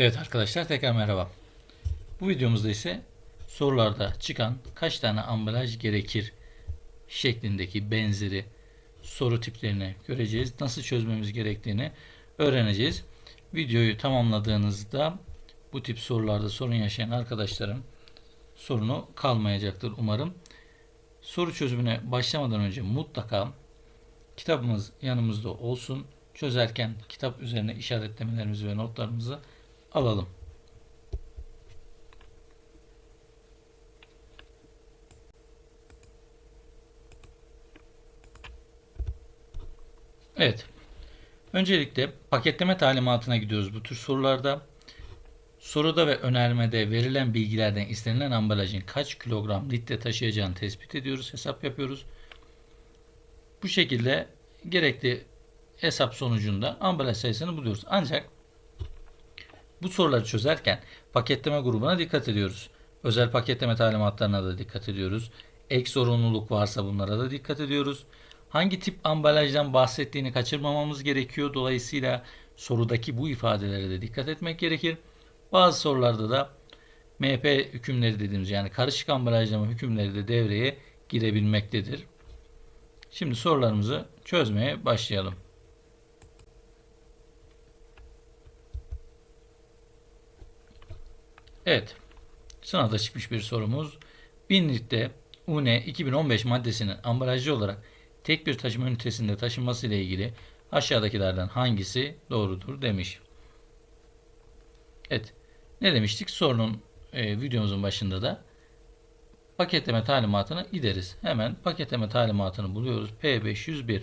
Evet arkadaşlar tekrar merhaba. Bu videomuzda ise sorularda çıkan kaç tane ambalaj gerekir şeklindeki benzeri soru tiplerini göreceğiz. Nasıl çözmemiz gerektiğini öğreneceğiz. Videoyu tamamladığınızda bu tip sorularda sorun yaşayan arkadaşların sorunu kalmayacaktır umarım. Soru çözümüne başlamadan önce mutlaka kitabımız yanımızda olsun. Çözerken kitap üzerine işaretlemelerimizi ve notlarımızı alalım. Evet. Öncelikle paketleme talimatına gidiyoruz bu tür sorularda. Soruda ve önermede verilen bilgilerden istenilen ambalajın kaç kilogram litre taşıyacağını tespit ediyoruz, hesap yapıyoruz. Bu şekilde gerekli hesap sonucunda ambalaj sayısını buluyoruz. Ancak bu soruları çözerken paketleme grubuna dikkat ediyoruz. Özel paketleme talimatlarına da dikkat ediyoruz. Ek zorunluluk varsa bunlara da dikkat ediyoruz. Hangi tip ambalajdan bahsettiğini kaçırmamamız gerekiyor. Dolayısıyla sorudaki bu ifadelere de dikkat etmek gerekir. Bazı sorularda da MP hükümleri dediğimiz yani karışık ambalajlama hükümleri de devreye girebilmektedir. Şimdi sorularımızı çözmeye başlayalım. Evet. Sınavda çıkmış bir sorumuz. 1000 litre UNE 2015 maddesinin ambalajlı olarak tek bir taşıma ünitesinde taşınması ile ilgili aşağıdakilerden hangisi doğrudur demiş. Evet. Ne demiştik? Sorunun e, videomuzun başında da paketleme talimatını gideriz. Hemen paketleme talimatını buluyoruz. P501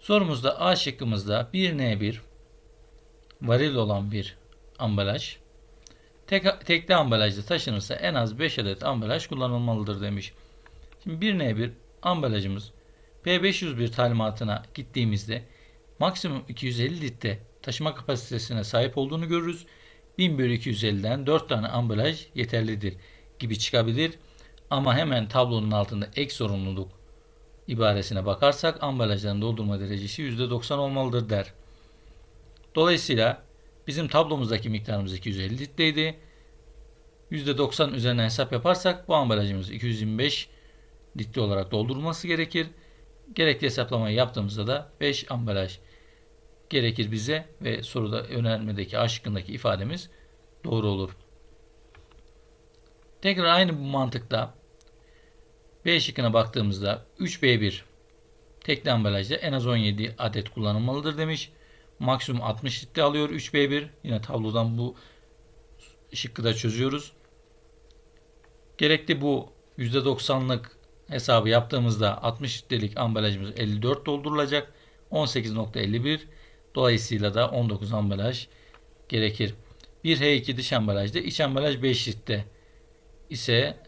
Sorumuzda A şıkkımızda 1N1 varil olan bir ambalaj tek, tekli ambalajda taşınırsa en az 5 adet ambalaj kullanılmalıdır demiş. Şimdi 1N1 ambalajımız P501 talimatına gittiğimizde maksimum 250 litre taşıma kapasitesine sahip olduğunu görürüz. 1000 bölü 250'den 4 tane ambalaj yeterlidir gibi çıkabilir. Ama hemen tablonun altında ek sorumluluk ibaresine bakarsak ambalajların doldurma derecesi %90 olmalıdır der. Dolayısıyla bizim tablomuzdaki miktarımız 250 litreydi. %90 üzerine hesap yaparsak bu ambalajımız 225 litre olarak doldurulması gerekir. Gerekli hesaplamayı yaptığımızda da 5 ambalaj gerekir bize ve soruda önermedeki A şıkkındaki ifademiz doğru olur. Tekrar aynı bu mantıkta B şıkkına baktığımızda 3B1 tekli ambalajda en az 17 adet kullanılmalıdır demiş. Maksimum 60 litre alıyor 3B1. Yine tablodan bu şıkkı da çözüyoruz. Gerekli bu %90'lık hesabı yaptığımızda 60 litrelik ambalajımız 54 doldurulacak. 18.51 dolayısıyla da 19 ambalaj gerekir. 1H2 dış ambalajda iç ambalaj 5 litre ise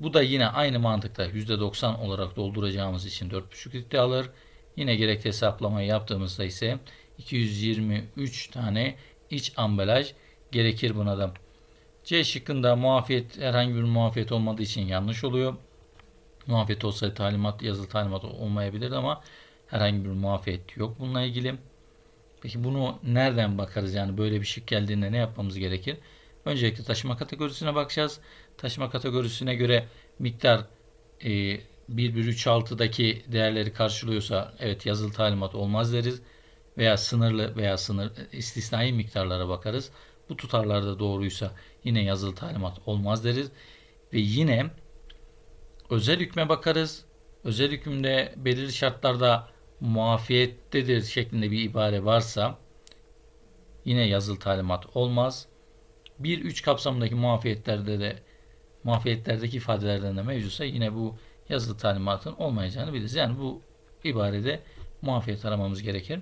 bu da yine aynı mantıkta %90 olarak dolduracağımız için 4,5 litre alır. Yine gerekli hesaplamayı yaptığımızda ise 223 tane iç ambalaj gerekir buna da. C şıkkında muafiyet herhangi bir muafiyet olmadığı için yanlış oluyor. Muafiyet olsaydı talimat yazılı talimat olmayabilir ama herhangi bir muafiyet yok bununla ilgili. Peki bunu nereden bakarız yani böyle bir şık geldiğinde ne yapmamız gerekir? Öncelikle taşıma kategorisine bakacağız. Taşıma kategorisine göre miktar e, 1,36'daki değerleri karşılıyorsa evet yazılı talimat olmaz deriz. Veya sınırlı veya sınır istisnai miktarlara bakarız. Bu tutarlarda doğruysa yine yazılı talimat olmaz deriz. Ve yine özel hükme bakarız. Özel hükümde belirli şartlarda muafiyettedir şeklinde bir ibare varsa yine yazılı talimat olmaz. 1-3 kapsamındaki muafiyetlerde de muafiyetlerdeki ifadelerden de mevcutsa yine bu yazılı talimatın olmayacağını biliriz. Yani bu ibarede muafiyet aramamız gerekir.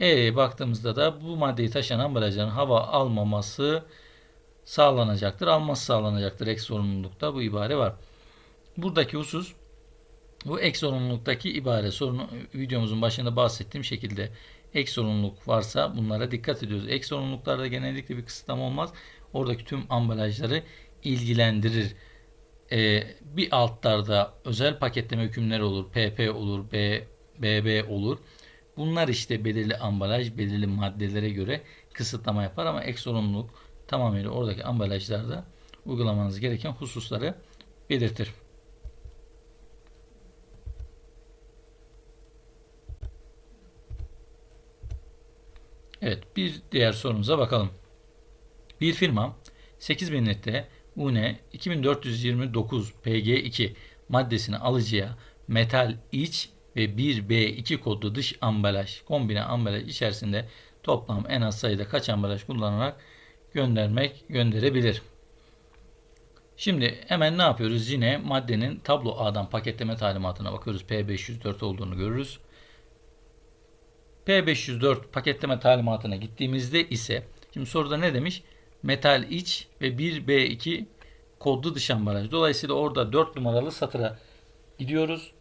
E'ye baktığımızda da bu maddeyi taşıyan ambalajların hava almaması sağlanacaktır. Alması sağlanacaktır. Ek sorumlulukta bu ibare var. Buradaki husus bu ek sorumluluktaki ibare sorunu videomuzun başında bahsettiğim şekilde ek sorumluluk varsa bunlara dikkat ediyoruz. Ek sorumluluklarda genellikle bir kısıtlama olmaz. Oradaki tüm ambalajları ilgilendirir. Ee, bir altlarda özel paketleme hükümleri olur. PP olur, B, BB olur. Bunlar işte belirli ambalaj, belirli maddelere göre kısıtlama yapar ama ek sorumluluk tamamıyla oradaki ambalajlarda uygulamanız gereken hususları belirtir. Evet bir diğer sorumuza bakalım. Bir firma 8000 litre UNE 2429 PG2 maddesini alıcıya metal iç ve 1B2 kodlu dış ambalaj kombine ambalaj içerisinde toplam en az sayıda kaç ambalaj kullanarak göndermek gönderebilir. Şimdi hemen ne yapıyoruz? Yine maddenin tablo A'dan paketleme talimatına bakıyoruz. P504 olduğunu görürüz. P504 paketleme talimatına gittiğimizde ise şimdi soruda ne demiş? Metal iç ve 1B2 kodlu dış ambalaj. Dolayısıyla orada 4 numaralı satıra gidiyoruz.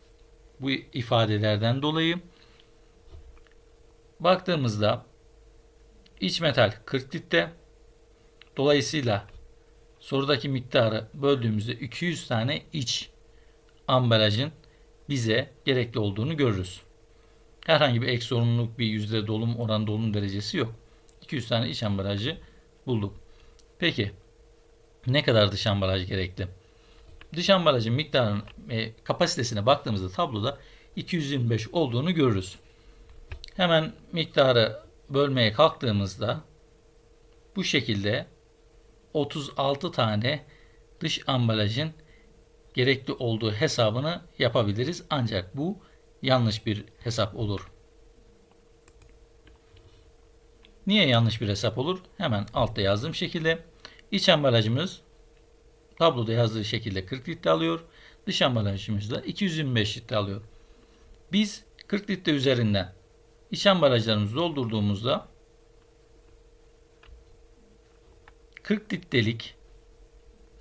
Bu ifadelerden dolayı baktığımızda iç metal 40 litre. Dolayısıyla sorudaki miktarı böldüğümüzde 200 tane iç ambalajın bize gerekli olduğunu görürüz. Herhangi bir ek sorumluluk, bir yüzde dolum oran dolum derecesi yok. 200 tane iç ambalajı bulduk. Peki ne kadar dış ambalaj gerekli? Dış ambalajın miktarının e, kapasitesine baktığımızda tabloda 225 olduğunu görürüz. Hemen miktarı bölmeye kalktığımızda bu şekilde 36 tane dış ambalajın gerekli olduğu hesabını yapabiliriz. Ancak bu yanlış bir hesap olur. Niye yanlış bir hesap olur? Hemen altta yazdığım şekilde iç ambalajımız tabloda yazdığı şekilde 40 litre alıyor. Dış ambalajımız da 225 litre alıyor. Biz 40 litre üzerinden iç ambalajlarımızı doldurduğumuzda 40 litrelik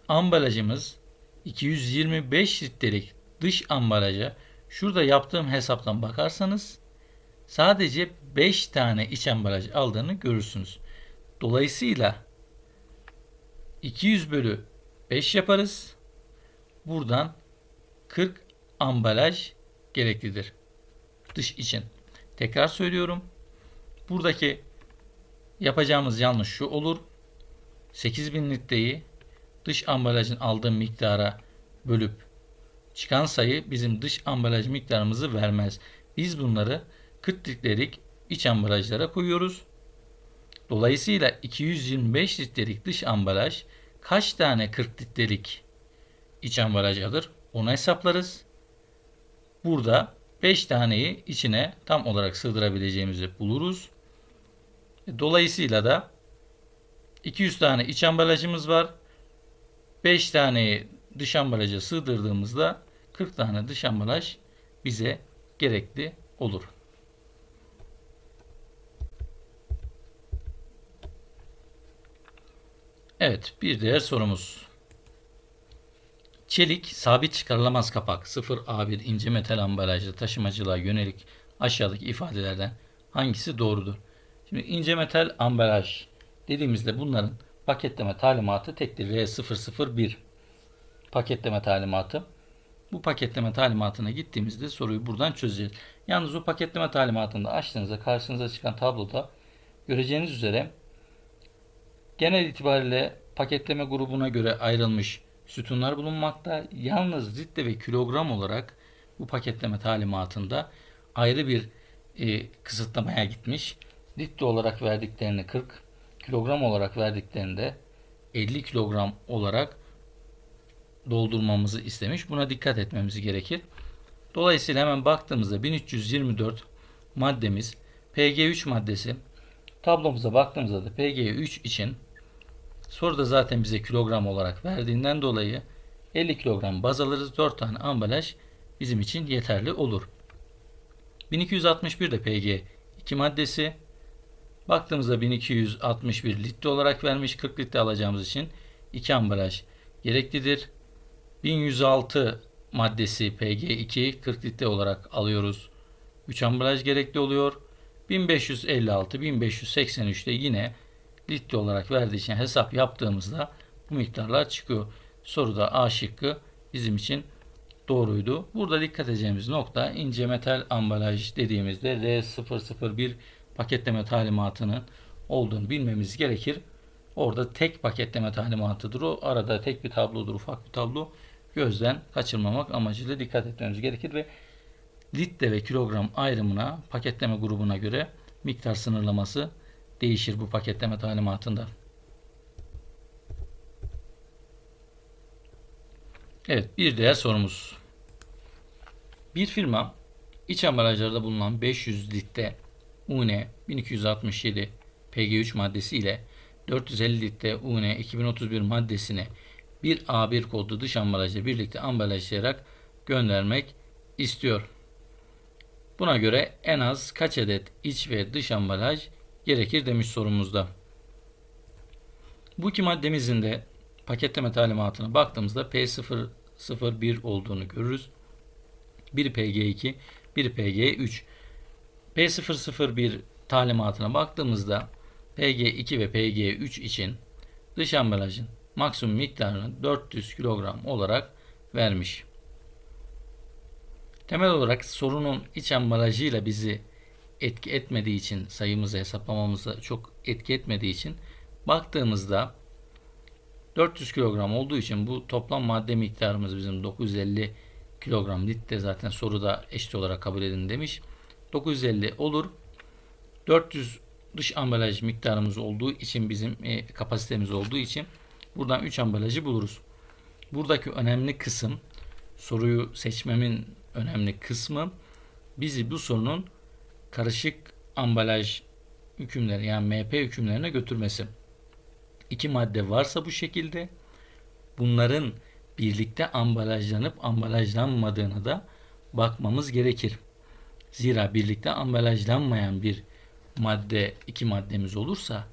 ambalajımız 225 litrelik dış ambalaja şurada yaptığım hesaptan bakarsanız sadece 5 tane iç ambalaj aldığını görürsünüz. Dolayısıyla 200 bölü 5 yaparız. Buradan 40 ambalaj gereklidir. Dış için. Tekrar söylüyorum. Buradaki yapacağımız yanlış şu olur. 8000 litreyi dış ambalajın aldığı miktara bölüp çıkan sayı bizim dış ambalaj miktarımızı vermez. Biz bunları 40 litrelik iç ambalajlara koyuyoruz. Dolayısıyla 225 litrelik dış ambalaj kaç tane 40 litrelik iç ambalaj alır? Onu hesaplarız. Burada 5 taneyi içine tam olarak sığdırabileceğimizi buluruz. Dolayısıyla da 200 tane iç ambalajımız var. 5 taneyi dış ambalaja sığdırdığımızda 40 tane dış ambalaj bize gerekli olur. Evet, bir diğer sorumuz. Çelik sabit çıkarılamaz kapak 0A1 ince metal ambalajlı taşımacılığa yönelik aşağıdaki ifadelerden hangisi doğrudur? Şimdi ince metal ambalaj dediğimizde bunların paketleme talimatı tektir. R001 paketleme talimatı. Bu paketleme talimatına gittiğimizde soruyu buradan çözeceğiz. Yalnız o paketleme talimatını açtığınızda karşınıza çıkan tabloda göreceğiniz üzere genel itibariyle paketleme grubuna göre ayrılmış sütunlar bulunmakta. Yalnız litre ve kilogram olarak bu paketleme talimatında ayrı bir e, kısıtlamaya gitmiş. Litre olarak verdiklerini 40, kilogram olarak verdiklerinde 50 kilogram olarak doldurmamızı istemiş. Buna dikkat etmemiz gerekir. Dolayısıyla hemen baktığımızda 1324 maddemiz PG3 maddesi tablomuza baktığımızda da PG3 için soruda zaten bize kilogram olarak verdiğinden dolayı 50 kilogram baz alırız. 4 tane ambalaj bizim için yeterli olur. 1261 de PG2 maddesi Baktığımızda 1261 litre olarak vermiş. 40 litre alacağımız için 2 ambalaj gereklidir. 1106 maddesi PG2 40 litre olarak alıyoruz. 3 ambalaj gerekli oluyor. 1556 1583'te yine litre olarak verdiği için hesap yaptığımızda bu miktarlar çıkıyor. Soruda A şıkkı bizim için doğruydu. Burada dikkat edeceğimiz nokta ince metal ambalaj dediğimizde R001 paketleme talimatının olduğunu bilmemiz gerekir. Orada tek paketleme talimatıdır o. Arada tek bir tablodur, ufak bir tablo. Gözden kaçırmamak amacıyla dikkat etmemiz gerekir ve litre ve kilogram ayrımına paketleme grubuna göre miktar sınırlaması değişir bu paketleme talimatında. Evet bir diğer sorumuz. Bir firma iç ambalajlarda bulunan 500 litre UN 1267 PG3 maddesi ile 450 litre UN 2031 maddesine bir A1 kodlu dış ambalajla birlikte ambalajlayarak göndermek istiyor. Buna göre en az kaç adet iç ve dış ambalaj gerekir demiş sorumuzda. Bu iki maddemizin de paketleme talimatına baktığımızda P001 olduğunu görürüz. Biri PG2, biri PG3. P001 talimatına baktığımızda PG2 ve PG3 için dış ambalajın maksimum miktarını 400 kilogram olarak vermiş. Temel olarak sorunun iç ambalajıyla bizi etki etmediği için sayımızı hesaplamamıza çok etki etmediği için baktığımızda 400 kilogram olduğu için bu toplam madde miktarımız bizim 950 kilogram litre zaten soruda eşit olarak kabul edin demiş. 950 olur. 400 dış ambalaj miktarımız olduğu için bizim e, kapasitemiz olduğu için buradan 3 ambalajı buluruz. Buradaki önemli kısım soruyu seçmemin önemli kısmı bizi bu sorunun karışık ambalaj hükümleri yani MP hükümlerine götürmesi. İki madde varsa bu şekilde bunların birlikte ambalajlanıp ambalajlanmadığını da bakmamız gerekir. Zira birlikte ambalajlanmayan bir madde, iki maddemiz olursa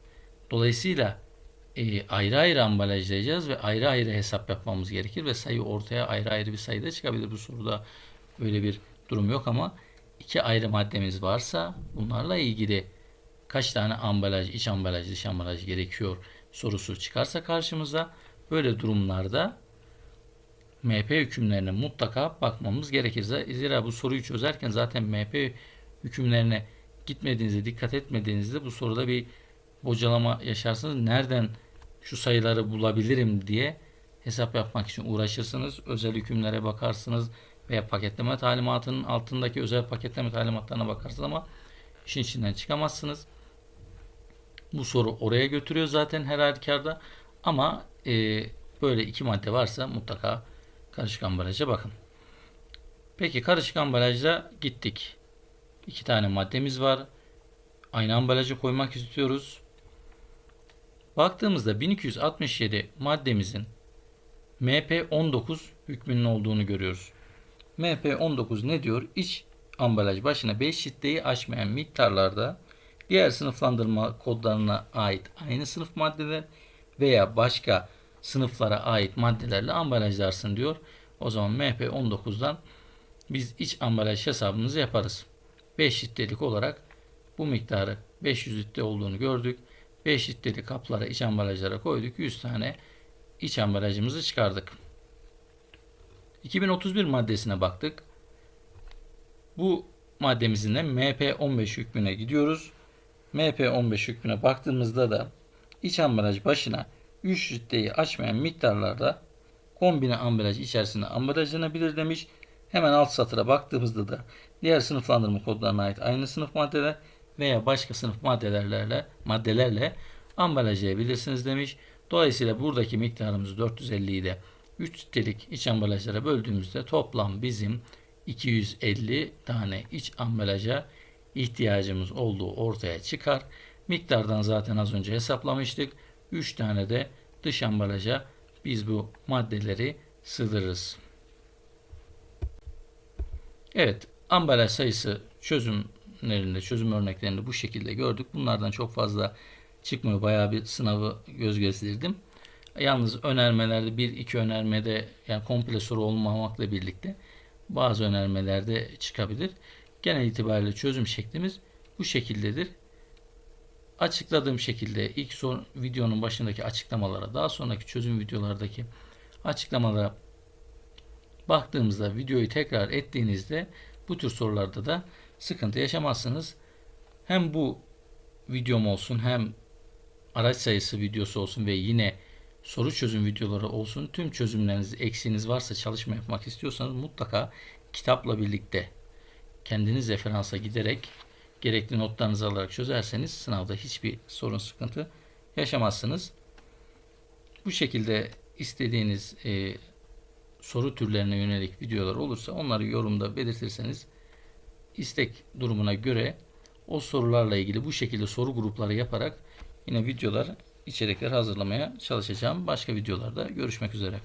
dolayısıyla e, ayrı ayrı ambalajlayacağız ve ayrı ayrı hesap yapmamız gerekir ve sayı ortaya ayrı ayrı bir sayıda çıkabilir. Bu soruda böyle bir durum yok ama iki ayrı maddemiz varsa bunlarla ilgili kaç tane ambalaj, iç ambalaj, dış ambalaj gerekiyor sorusu çıkarsa karşımıza böyle durumlarda MP hükümlerine mutlaka bakmamız gerekir. Zira bu soruyu çözerken zaten MP hükümlerine gitmediğinizde, dikkat etmediğinizde bu soruda bir bocalama yaşarsınız. Nereden şu sayıları bulabilirim diye hesap yapmak için uğraşırsınız. Özel hükümlere bakarsınız veya paketleme talimatının altındaki özel paketleme talimatlarına bakarsınız ama işin içinden çıkamazsınız. Bu soru oraya götürüyor zaten her halükarda. Ama e, böyle iki madde varsa mutlaka karışık ambalaja bakın. Peki karışık ambalajda gittik. İki tane maddemiz var. Aynı ambalajı koymak istiyoruz. Baktığımızda 1267 maddemizin MP19 hükmünün olduğunu görüyoruz. MP19 ne diyor? İç ambalaj başına 5 litreyi aşmayan miktarlarda diğer sınıflandırma kodlarına ait aynı sınıf maddeler veya başka sınıflara ait maddelerle ambalajlarsın diyor. O zaman MP19'dan biz iç ambalaj hesabımızı yaparız. 5 litrelik olarak bu miktarı 500 litre olduğunu gördük. 5 litrelik kaplara iç ambalajlara koyduk. 100 tane iç ambalajımızı çıkardık. 2031 maddesine baktık. Bu maddemizin de MP15 hükmüne gidiyoruz. MP15 hükmüne baktığımızda da iç ambalaj başına 3 litreyi açmayan miktarlarda kombine ambalaj içerisinde ambalajlanabilir demiş. Hemen alt satıra baktığımızda da diğer sınıflandırma kodlarına ait aynı sınıf maddeler veya başka sınıf maddelerle maddelerle ambalajlayabilirsiniz demiş. Dolayısıyla buradaki miktarımız 450'yi de 3 litrelik iç ambalajlara böldüğümüzde toplam bizim 250 tane iç ambalaja ihtiyacımız olduğu ortaya çıkar. Miktardan zaten az önce hesaplamıştık. 3 tane de dış ambalaja biz bu maddeleri sığdırırız. Evet, ambalaj sayısı çözümlerinde, çözüm örneklerinde bu şekilde gördük. Bunlardan çok fazla çıkmıyor. Bayağı bir sınavı göz gezdirdim. Yalnız önermelerde bir iki önermede yani komple soru olmamakla birlikte bazı önermelerde çıkabilir. Genel itibariyle çözüm şeklimiz bu şekildedir. Açıkladığım şekilde ilk son videonun başındaki açıklamalara daha sonraki çözüm videolardaki açıklamalara baktığımızda videoyu tekrar ettiğinizde bu tür sorularda da sıkıntı yaşamazsınız. Hem bu videom olsun hem araç sayısı videosu olsun ve yine soru çözüm videoları olsun. Tüm çözümleriniz, eksiğiniz varsa çalışma yapmak istiyorsanız mutlaka kitapla birlikte kendiniz referansa giderek gerekli notlarınızı alarak çözerseniz sınavda hiçbir sorun sıkıntı yaşamazsınız. Bu şekilde istediğiniz e, soru türlerine yönelik videolar olursa onları yorumda belirtirseniz istek durumuna göre o sorularla ilgili bu şekilde soru grupları yaparak yine videolar, içerikler hazırlamaya çalışacağım. Başka videolarda görüşmek üzere.